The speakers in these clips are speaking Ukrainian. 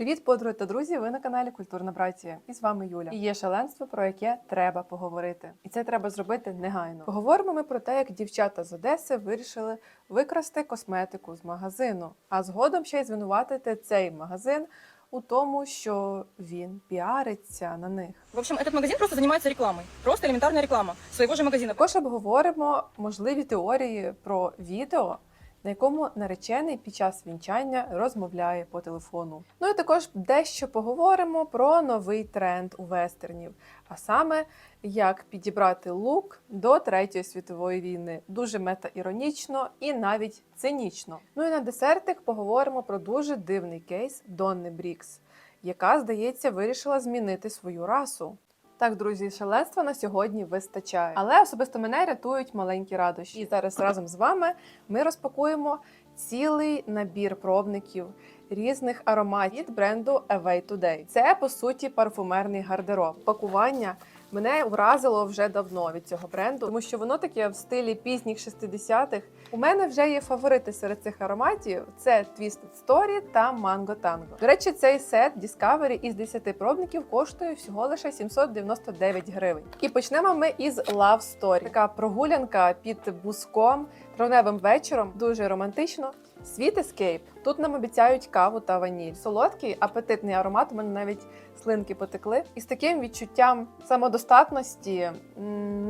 Привіт, подруги та друзі! Ви на каналі Культурна Братія. І з вами Юля. І є шаленство, про яке треба поговорити. І це треба зробити негайно. Поговоримо ми про те, як дівчата з Одеси вирішили викрасти косметику з магазину, а згодом ще й звинуватити цей магазин у тому, що він піариться на них. В общем, этот магазин просто занимается рекламой. Просто элементарная реклама своего же магазина. Також обговоримо можливі теорії про відео, на якому наречений під час вінчання розмовляє по телефону. Ну і також дещо поговоримо про новий тренд у вестернів, а саме як підібрати лук до Третьої світової війни. Дуже мета-іронічно і навіть цинічно. Ну і на десертик поговоримо про дуже дивний кейс Донни Брікс, яка, здається, вирішила змінити свою расу. Так, друзі, шаленства на сьогодні вистачає. Але особисто мене рятують маленькі радощі. І зараз разом з вами ми розпакуємо цілий набір пробників різних ароматів бренду Away Today. Це по суті парфумерний гардероб. Пакування мене вразило вже давно від цього бренду, тому що воно таке в стилі пізніх 60-х. У мене вже є фаворити серед цих ароматів: це Twisted Story та Mango Tango. До речі, цей сет Discovery із 10 пробників коштує всього лише 799 гривень. І почнемо ми із Love Story. Така прогулянка під буском травневим вечором, дуже романтично. Sweet Escape. Тут нам обіцяють каву та ваніль. Солодкий, апетитний аромат. У мене навіть слинки потекли. І з таким відчуттям самодостатності,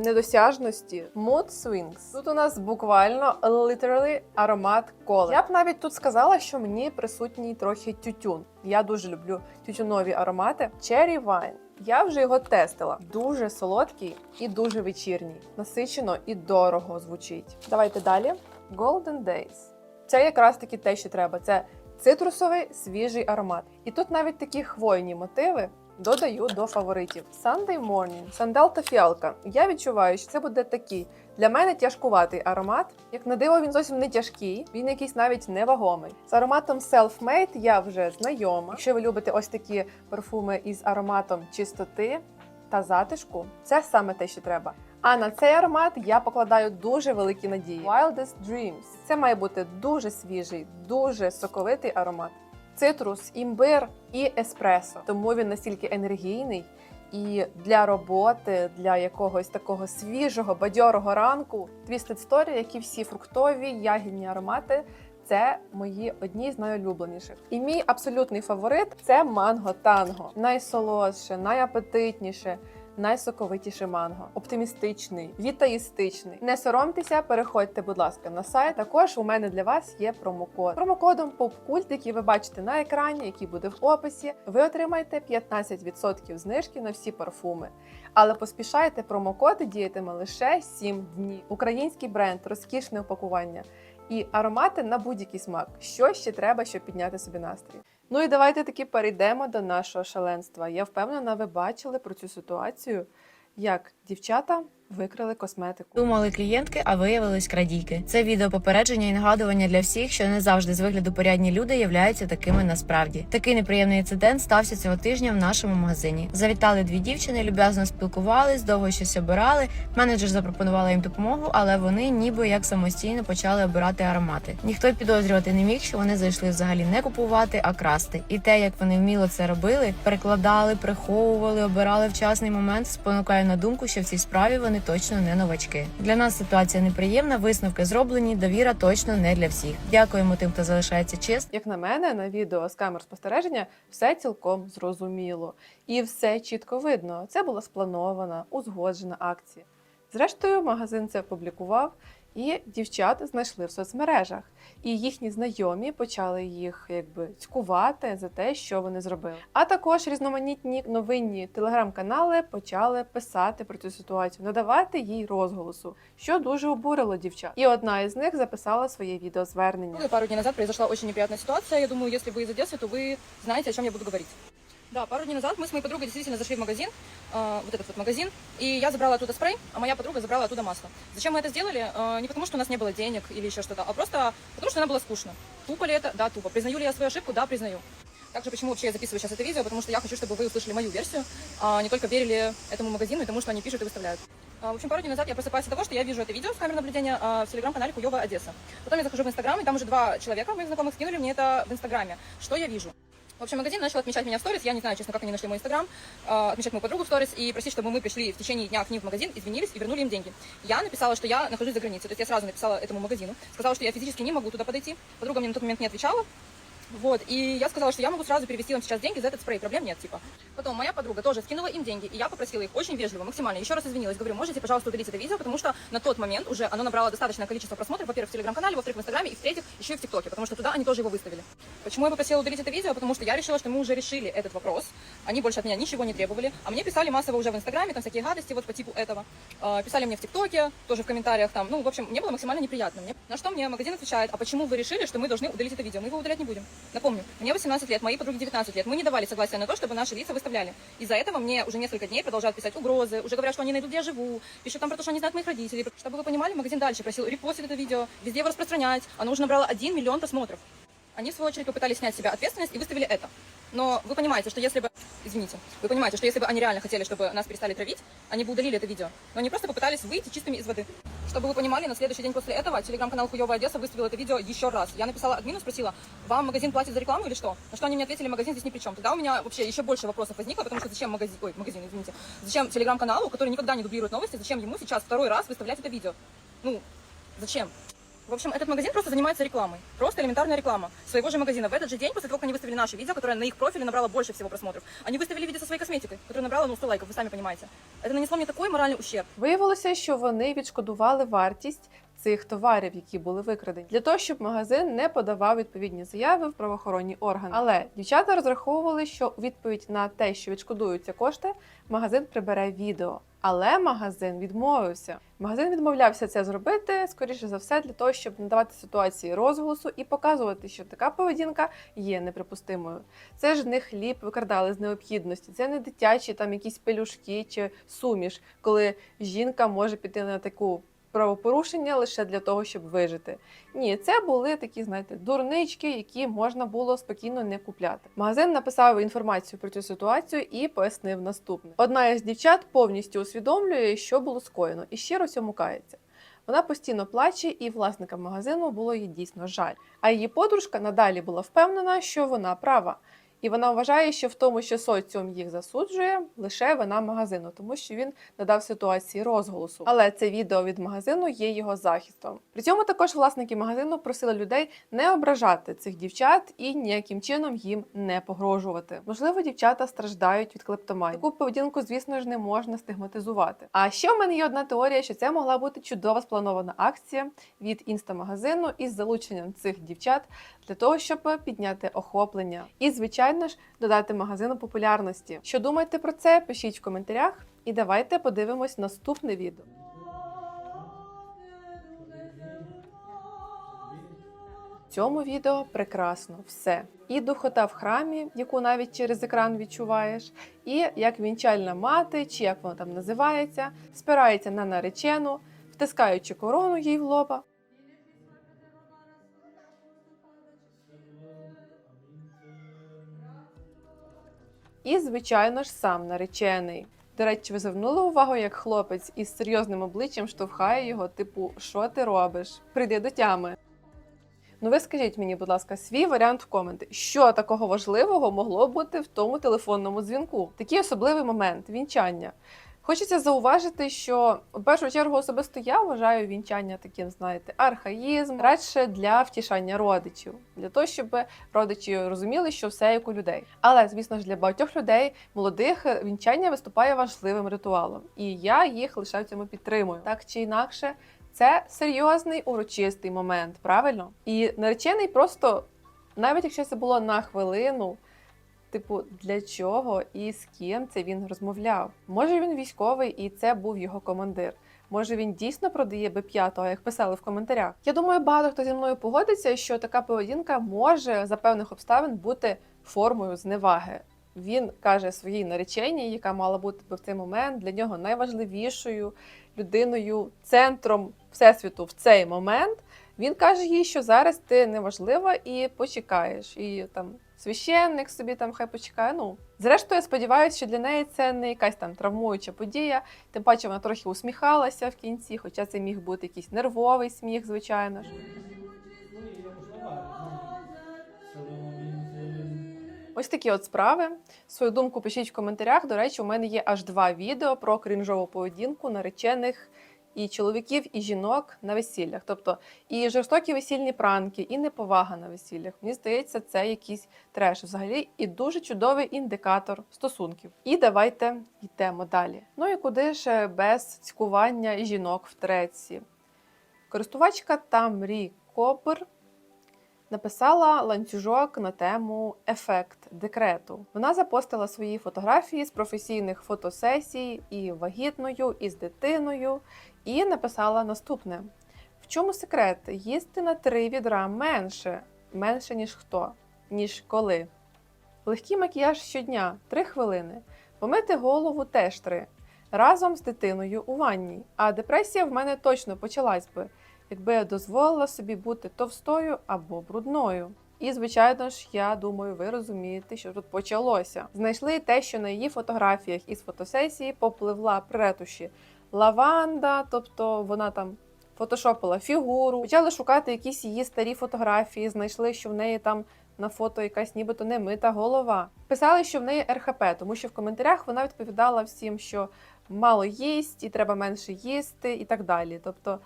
недосяжності. Mood Swings. Тут у нас буквально literally аромат коли. Я б навіть тут сказала, що мені присутній трохи тютюн. Я дуже люблю тютюнові аромати. Cherry Wine. Я вже його тестила. Дуже солодкий і дуже вечірній. Насичено і дорого звучить. Давайте далі. Golden Days. Це якраз таки те, що треба. Це цитрусовий свіжий аромат. І тут навіть такі хвойні мотиви додаю до фаворитів. Sunday Morning, сандал та фіалка. Я відчуваю, що це буде такий для мене тяжкуватий аромат. Як на диво, він зовсім не тяжкий, він якийсь навіть невагомий. З ароматом Self-Made я вже знайома. Якщо ви любите ось такі парфуми із ароматом чистоти та затишку, це саме те, що треба. А на цей аромат я покладаю дуже великі надії. Wildest Dreams. Це має бути дуже свіжий, дуже соковитий аромат. Цитрус, імбир і еспресо. Тому він настільки енергійний. І для роботи, для якогось такого свіжого, бадьорого ранку, Twisted Story, як всі фруктові ягідні аромати, це мої одні з найулюбленіших. І мій абсолютний фаворит це манго танго. Найсолодше, найапетитніше, найсоковитіше манго. Оптимістичний, вітаїстичний. Не соромтеся, переходьте, будь ласка, на сайт. Також у мене для вас є промокод. Промокодом POPCULT, який ви бачите на екрані, який буде в описі, ви отримаєте 15% знижки на всі парфуми. Але поспішайте, промокоди діятиме лише 7 днів. Український бренд, розкішне упакування і аромати на будь-який смак. Що ще треба, щоб підняти собі настрій? Ну і давайте таки перейдемо до нашого шаленства. Я впевнена, ви бачили про цю ситуацію, як дівчата викрили косметику. Думали клієнтки, а виявились крадійки. Це відео попередження і нагадування для всіх, що не завжди з вигляду порядні люди являються такими насправді. Такий неприємний інцидент стався цього тижня в нашому магазині. Завітали дві дівчини, люб'язно спілкувались, довго щось обирали. Менеджер запропонувала їм допомогу, але вони ніби як самостійно почали обирати аромати. Ніхто підозрювати не міг, що вони зайшли взагалі не купувати, а красти. І те, як вони вміло це робили, перекладали, приховували, обирали вчасний момент, спонукає на думку, що в цій справі вони точно не новачки. Для нас ситуація неприємна, висновки зроблені, довіра точно не для всіх. Дякуємо тим, хто залишається чесним. Як на мене, на відео з камер спостереження все цілком зрозуміло і все чітко видно. Це була спланована, узгоджена акція. Зрештою, магазин це опублікував, і дівчат знайшли в соцмережах. І їхні знайомі почали їх якби цькувати за те, що вони зробили. А також різноманітні новинні телеграм-канали почали писати про цю ситуацію, надавати їй розголосу, що дуже обурило дівчат. І одна із них записала своє відеозвернення. Ну и Пару дней назад произошла очень неприятная ситуация. Я думаю, если вы из Одессы, то вы знаете, о чем я буду говорить. Да, пару дней назад мы с моей подругой действительно зашли в магазин, э, вот этот вот магазин, и я забрала оттуда спрей, а моя подруга забрала оттуда масло. Зачем мы это сделали? Э, не потому, что у нас не было денег или еще что-то, а просто потому, что нам было скучно. Тупо ли это? Да, тупо. Признаю ли я свою ошибку? Да, признаю. Также почему вообще я записываю сейчас это видео, потому что я хочу, чтобы вы услышали мою версию, а не только верили этому магазину и тому, что они пишут и выставляют. А, В общем, пару дней назад я просыпаюсь от того, что я вижу это видео с камер наблюдения а, в телеграм-канале Хуёва Одесса. Потом я захожу в Инстаграм, и там уже два человека моих знакомых скинули мне это в Инстаграме. Что я вижу? В общем, магазин начал отмечать меня в сторис. Я не знаю, честно, как они нашли мой инстаграм. э, Отмечать мою подругу в сторис и просить, чтобы мы пришли в течение дня к ним в магазин, извинились и вернули им деньги. Я написала, что я нахожусь за границей. То есть я сразу написала этому магазину. Сказала, что я физически не могу туда подойти. Подруга мне на тот момент не отвечала. Вот, и я сказала, что я могу сразу перевести вам сейчас деньги за этот спрей, проблем нет, типа. Потом моя подруга тоже скинула им деньги, и я попросила их очень вежливо, максимально, еще раз извинилась, говорю, можете, пожалуйста, удалить это видео, потому что на тот момент уже оно набрало достаточное количество просмотров, во-первых, в телеграм-канале, во-вторых, в инстаграме, и в-третьих, еще и в тиктоке, потому что туда они тоже его выставили. Почему я попросила удалить это видео? Потому что я решила, что мы уже решили этот вопрос, они больше от меня ничего не требовали, а мне писали массово уже в инстаграме, там всякие гадости вот по типу этого, Э, писали мне в тиктоке, тоже в комментариях там, ну, в общем, мне было максимально неприятно. На что мне магазин отвечает, а почему вы решили, что мы должны удалить это видео? Мы его удалять не будем. Напомню, мне 18 лет, моей подруге 19 лет. Мы не давали согласия на то, чтобы наши лица выставляли. Из-за этого мне уже несколько дней продолжают писать угрозы, уже говорят, что они найдут, где я живу, пишут там про то, что они знают моих родителей. Чтобы вы понимали, магазин дальше просил репостить это видео, везде его распространять. Оно уже набрало 1 миллион просмотров. Они, в свою очередь, попытались снять с себя ответственность и выставили это. Но вы понимаете, что если бы... Извините. Вы понимаете, что если бы они реально хотели, чтобы нас перестали травить, они бы удалили это видео. Но они просто попытались выйти чистыми из воды. Чтобы вы понимали, на следующий день после этого телеграм-канал Хуёвая Одесса выставил это видео еще раз. Я написала админу, спросила, вам магазин платит за рекламу или что? На что они мне ответили, магазин здесь ни при чем. Тогда у меня вообще еще больше вопросов возникло, потому что зачем магазин, ой, магазин, извините, зачем телеграм-каналу, который никогда не дублирует новости, зачем ему сейчас второй раз выставлять это видео? Ну, зачем? В общем, этот магазин просто занимается рекламой. Просто элементарная реклама своего же магазина. В этот же день, после того, как они выставили наше видео, которое на их профиле набрало больше всего просмотров, они выставили видео со своей косметикой, которая набрала, ну, 100 лайков, вы сами понимаете. Это нанесло мне такой моральный ущерб. Виявилося, що вони відшкодували вартість цих товарів, які були викрадені, для того, щоб магазин не подавав відповідні заяви в правоохоронні органи. Але дівчата розраховували, що у відповідь на те, що відшкодуються кошти, магазин прибере відео. Але магазин відмовився. Магазин відмовлявся це зробити, скоріше за все, для того, щоб надавати ситуації розголосу і показувати, що така поведінка є неприпустимою. Це ж не хліб викрадали з необхідності, це не дитячі там якісь пелюшки чи суміш, коли жінка може піти на таку правопорушення лише для того, щоб вижити. Ні, це були такі, знаєте, дурнички, які можна було спокійно не купляти. Магазин написав інформацію про цю ситуацію і пояснив наступне: одна із дівчат повністю усвідомлює, що було скоєно, і щиро цьому кається. Вона постійно плаче, і власникам магазину було їй дійсно жаль. А її подружка надалі була впевнена, що вона права. І вона вважає, що в тому, що соціум їх засуджує, лише вина магазину, тому що він надав ситуації розголосу. Але це відео від магазину є його захистом. При цьому також власники магазину просили людей не ображати цих дівчат і ніяким чином їм не погрожувати. Можливо, дівчата страждають від клептоманії. Таку поведінку, звісно ж, не можна стигматизувати. А ще в мене є одна теорія, що це могла бути чудова спланована акція від інстамагазину із залученням цих дівчат для того, щоб підняти охоплення. І, звичайно ж, додати магазину популярності. Що думаєте про це? Пишіть в коментарях, і давайте подивимось наступне відео. Цьому відео прекрасно все. І духота в храмі, яку навіть через екран відчуваєш, і як вінчальна мати, чи як воно там називається, спирається на наречену, втискаючи корону їй в лоба. І, звичайно ж, сам наречений. До речі, ви звернули увагу, як хлопець із серйозним обличчям штовхає його, типу, що ти робиш? Прийди до тями. Ну, ви скажіть мені, будь ласка, свій варіант в коменти, що такого важливого могло бути в тому телефонному дзвінку? Такий особливий момент вінчання. Хочеться зауважити, що в першу чергу особисто я вважаю вінчання таким, знаєте, архаїзм, радше для втішання родичів, для того, щоб родичі розуміли, що все як у людей. Але звісно ж для багатьох людей молодих вінчання виступає важливим ритуалом, і я їх лише в цьому підтримую. Так чи інакше, це серйозний урочистий момент, правильно? І наречений просто, навіть якщо це було на хвилину. Типу, для чого і з ким це він розмовляв? Може він військовий і це був його командир. Може він дійсно продає Б5, як писали в коментарях. Я думаю, багато хто зі мною погодиться, що така поведінка може за певних обставин бути формою зневаги. Він каже своїй нареченій, яка мала бути в цей момент для нього найважливішою людиною, центром всесвіту в цей момент. Він каже їй, що зараз ти неважлива і почекаєш. І там священник собі там хай почекає. Ну, зрештою, я сподіваюся, що для неї це не якась там травмуюча подія. Тим паче вона трохи усміхалася в кінці, хоча це міг бути якийсь нервовий сміх, звичайно ж. Ось такі от справи. Свою думку пишіть в коментарях. До речі, у мене є аж два відео про крінжову поведінку наречених і чоловіків, і жінок на весіллях. Тобто і жорстокі весільні пранки, і неповага на весіллях. Мені здається, це якийсь треш взагалі і дуже чудовий індикатор стосунків. І давайте йдемо далі. Ну і куди ж без цькування жінок в треці? Користувачка Тамрі Копер написала ланцюжок на тему ефект декрету. Вона запостила свої фотографії з професійних фотосесій і вагітною, і з дитиною, і написала наступне: в чому секрет? Їсти на три відра менше, менше ніж хто, ніж коли. Легкий макіяж щодня 3 хвилини. Помити голову теж 3. Разом з дитиною у ванні. А депресія в мене точно почалась би, якби я дозволила собі бути товстою або брудною. І, звичайно ж, я думаю, ви розумієте, що тут почалося. Знайшли те, що на її фотографіях із фотосесії попливла при лаванда, тобто вона там фотошопила фігуру. Почали шукати якісь її старі фотографії, знайшли, що в неї там на фото якась нібито немита голова. Писали, що в неї РХП, тому що в коментарях вона відповідала всім, що мало їсть і треба менше їсти, і так далі. Тобто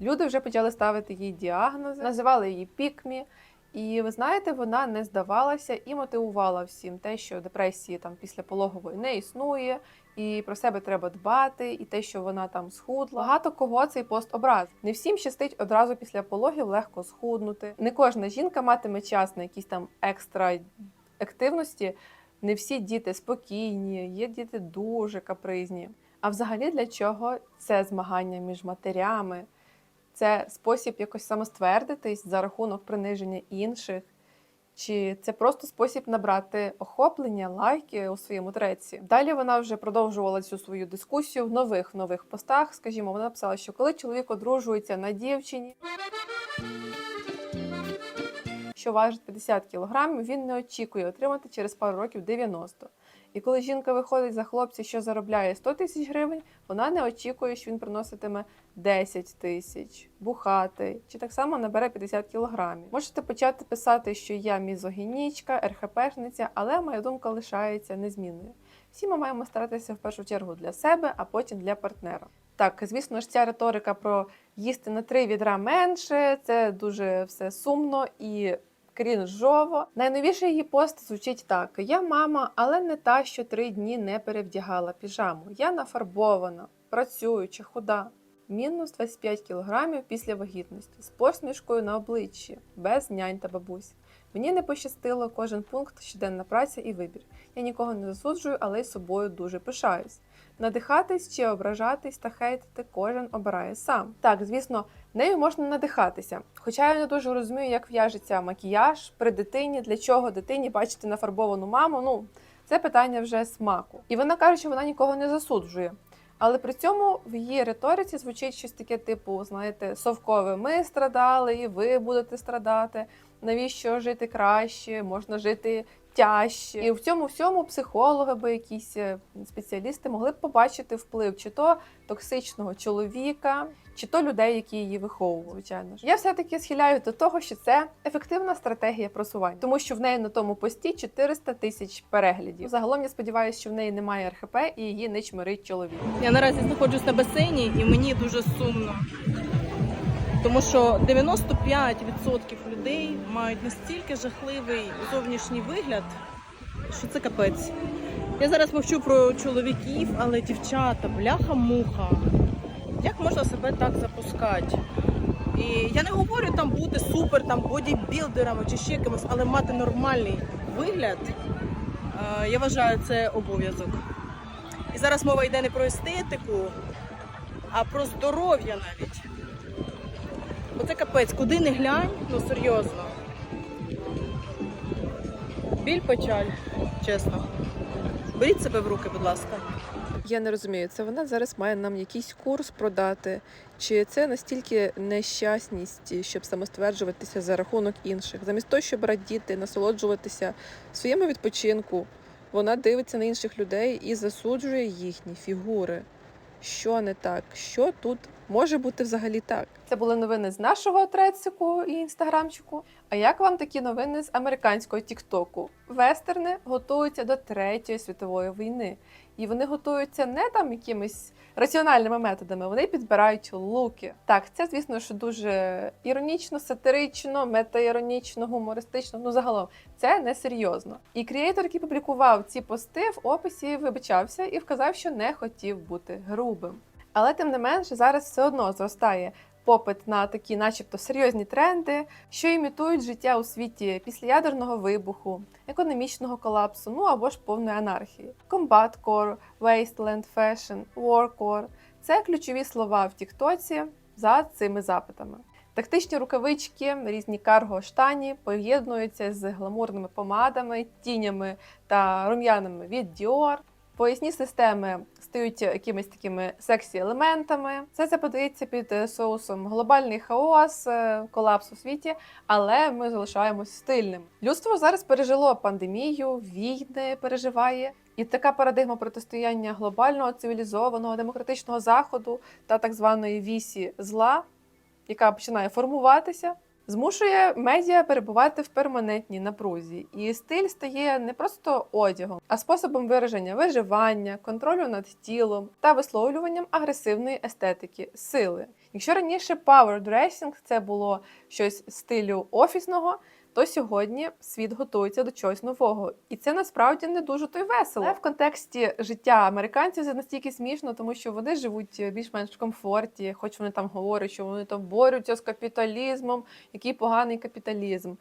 люди вже почали ставити їй діагнози, називали її пікмі. І ви знаєте, вона не здавалася і мотивувала всім те, що депресії там після пологової не існує, і про себе треба дбати, і те, що вона там схудла. Багато кого цей пост образ. Не всім щастить одразу після пологів легко схуднути. Не кожна жінка матиме час на якісь там екстра активності. Не всі діти спокійні, є діти дуже капризні. А взагалі для чого це змагання між матерями? Це спосіб якось самоствердитись за рахунок приниження інших, чи це просто спосіб набрати охоплення, лайки у своєму треці. Далі вона вже продовжувала цю свою дискусію в нових нових постах. Скажімо, вона написала, що коли чоловік одружується на дівчині, що важить 50 кг, він не очікує отримати через пару років 90. І коли жінка виходить за хлопця, що заробляє 100 тисяч гривень, вона не очікує, що він приноситиме 10 тисяч, бухати, чи так само набере 50 кілограмів. Можете почати писати, що я мізогінічка, РХПшниця, але моя думка лишається незмінною. Всі ми маємо старатися в першу чергу для себе, а потім для партнера. Так, звісно ж, ця риторика про їсти на три відра менше, це дуже все сумно і крінжово. Найновіший її пост звучить так: Я мама, але не та, що три дні не перевдягала піжаму. Я нафарбована, працююча, худа. Мінус 25 кілограмів після вагітності з посмішкою на обличчі, без нянь та бабусь. Мені не пощастило кожен пункт щоденна праця і вибір. Я нікого не засуджую, але й собою дуже пишаюсь. Надихатись чи ображатись та хейтити кожен обирає сам. Так, звісно, нею можна надихатися. Хоча я не дуже розумію, як в'яжеться макіяж при дитині, для чого дитині бачити нафарбовану маму. Ну, це питання вже смаку. І вона каже, що вона нікого не засуджує. Але при цьому в її риториці звучить щось таке, типу, знаєте, совкове. Ми страдали, і ви будете страдати. Навіщо жити краще? Можна жити тяжче. І в цьому всьому психологи або якісь е, спеціалісти могли б побачити вплив чи то токсичного чоловіка, чи то людей, які її виховували. Звичайно ж, я все таки схиляю до того, що це ефективна стратегія просування, тому що в неї на тому пості 400 тисяч переглядів. Загалом я сподіваюся, що в неї немає РХП і її не чмирить чоловік. Я наразі знаходжусь на басейні і мені дуже сумно. Тому що 95% людей мають настільки жахливий зовнішній вигляд, що це капець. Я зараз мовчу про чоловіків, але дівчата, бляха-муха. Як можна себе так запускати? І я не говорю там бути супер там бодібілдерами чи ще кимось, але мати нормальний вигляд, е, я вважаю, це обов'язок. І зараз мова йде не про естетику, а про здоров'я навіть. Оце капець, куди не глянь, ну серйозно. Біль печаль, чесно. Беріть себе в руки, будь ласка. Я не розумію, це вона зараз має нам якийсь курс продати, чи це настільки нещасність, щоб самостверджуватися за рахунок інших, замість того, щоб радіти, насолоджуватися своєму відпочинку, вона дивиться на інших людей і засуджує їхні фігури. Що не так? Що тут може бути взагалі так? Це були новини з нашого трецику і інстаграмчику. А як вам такі новини з американського Тіктоку? Вестерни готуються до Третьої світової війни, і вони готуються не там якимись раціональними методами, вони підбирають луки. Так, це звісно, що дуже іронічно, сатирично, метаіронічно, гумористично. Ну загалом це не серйозно. І креатор, який публікував ці пости, в описі вибачався і вказав, що не хотів бути грубим. Але тим не менше, зараз все одно зростає попит на такі, начебто, серйозні тренди, що імітують життя у світі після ядерного вибуху, економічного колапсу, ну або ж повної анархії. Combat-core, wasteland fashion, warcore – це ключові слова в Тіктоці за цими запитами. Тактичні рукавички, різні карго штані поєднуються з гламурними помадами, тінями та рум'янами від Dior. Поясні системи стають якимись такими сексі елементами. Все це подається під е, соусом глобальний хаос, е, колапс у світі, але ми залишаємось стильним. Людство зараз пережило пандемію, війни переживає. І така парадигма протистояння глобального цивілізованого демократичного заходу та так званої вісі зла, яка починає формуватися, змушує медіа перебувати в перманентній напрузі, і стиль стає не просто одягом, а способом вираження виживання, контролю над тілом та висловлюванням агресивної естетики, сили. Якщо раніше power dressing – це було щось стилю офісного. То сьогодні світ готується до чогось нового, і це насправді не дуже то й весело. Але в контексті життя американців це настільки смішно, тому що вони живуть більш-менш в комфорті, хоч вони там говорять, що вони там борються з капіталізмом, який поганий капіталізм.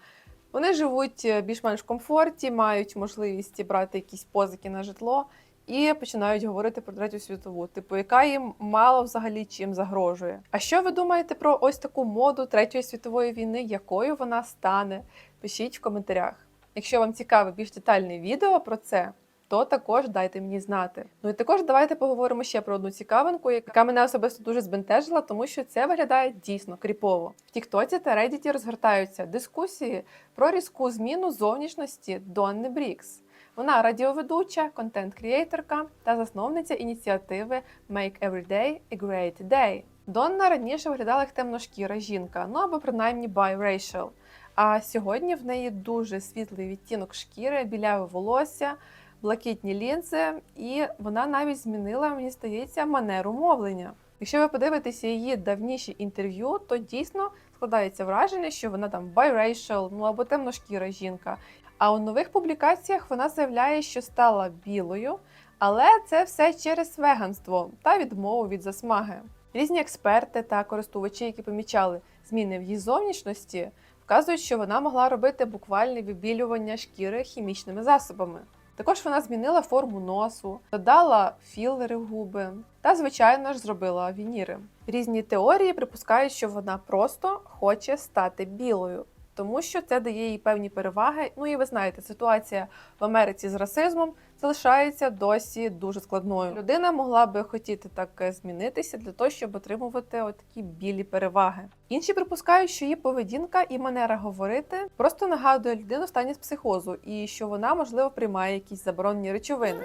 Вони живуть е, більш-менш в комфорті, мають можливість брати якісь позики на житло і починають говорити про третю світову, типу, яка їм мало взагалі чим загрожує. А що ви думаєте про ось таку моду третьої світової війни? Якою вона стане? Пишіть в коментарях. Якщо вам цікаве більш детальне відео про це, то також дайте мені знати. Ну і також давайте поговоримо ще про одну цікавинку, яка мене особисто дуже збентежила, тому що це виглядає дійсно кріпово. В Тіктоці та Reddit розгортаються дискусії про різку зміну зовнішності Донни Брікс. Вона радіоведуча, контент-крієйторка та засновниця ініціативи Make Every Day a Great Day. Донна раніше виглядала як темношкіра жінка, ну або принаймні biracial. А сьогодні в неї дуже світлий відтінок шкіри, біляве волосся, блакитні лінзи, і вона навіть змінила, мені здається, манеру мовлення. Якщо ви подивитеся її давніші інтерв'ю, то дійсно складається враження, що вона там biracial, ну або темношкіра жінка. А у нових публікаціях вона заявляє, що стала білою, але це все через веганство та відмову від засмаги. Різні експерти та користувачі, які помічали зміни в її зовнішності, вказують, що вона могла робити буквальне вибілювання шкіри хімічними засобами. Також вона змінила форму носу, додала філери в губи та, звичайно ж, зробила вініри. Різні теорії припускають, що вона просто хоче стати білою, тому що це дає їй певні переваги. Ну і ви знаєте, ситуація в Америці з расизмом залишається досі дуже складною. Людина могла би хотіти так е, змінитися для того, щоб отримувати такі білі переваги. Інші припускають, що її поведінка і манера говорити просто нагадує людину в стані з психозу, і що вона можливо приймає якісь заборонені речовини.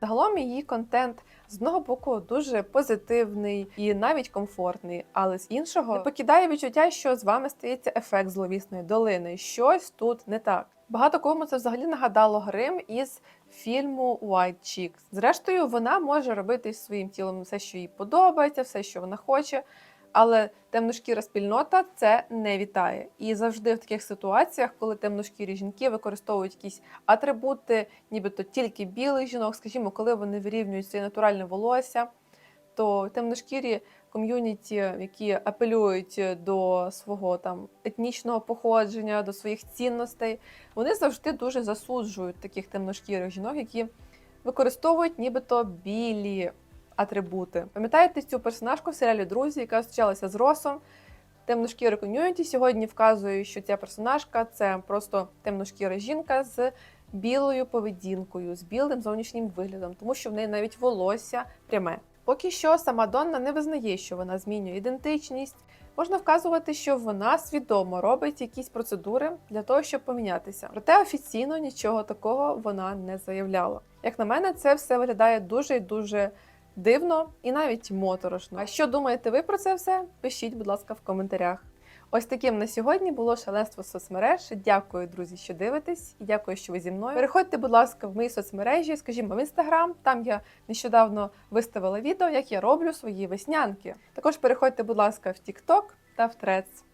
Загалом її контент з одного боку дуже позитивний і навіть комфортний, але з іншого не покидає відчуття, що з вами стається ефект зловісної долини. Щось тут не так. Багато кому це взагалі нагадало грим із фільму White Chicks. Зрештою, вона може робити своїм тілом все, що їй подобається, все, що вона хоче. Але темношкіра спільнота це не вітає. І завжди в таких ситуаціях, коли темношкірі жінки використовують якісь атрибути, нібито тільки білих жінок, скажімо, коли вони вирівнюють своє натуральне волосся, то темношкірі ком'юніті, які апелюють до свого там етнічного походження, до своїх цінностей, вони завжди дуже засуджують таких темношкірих жінок, які використовують нібито білі атрибути. Пам'ятаєте цю персонажку в серіалі Друзі, яка зустрічалася з Росом? Темношкіра ком'юніті сьогодні вказує, що ця персонажка це просто темношкіра жінка з білою поведінкою, з білим зовнішнім виглядом, тому що в неї навіть волосся пряме. Поки що сама Донна не визнає, що вона змінює ідентичність, Можна вказувати, що вона свідомо робить якісь процедури для того, щоб помінятися. Проте офіційно нічого такого вона не заявляла. Як на мене, це все виглядає дуже і дуже дивно і навіть моторошно. А що думаєте ви про це все? Пишіть, будь ласка, в коментарях. Ось таким на сьогодні було шаленство соцмереж. Дякую, друзі, що дивитесь, і дякую, що ви зі мною. Переходьте, будь ласка, в мої соцмережі, скажімо, в інстаграм. Там я нещодавно виставила відео, як я роблю свої веснянки. Також переходьте, будь ласка, в TikTok та в Threads.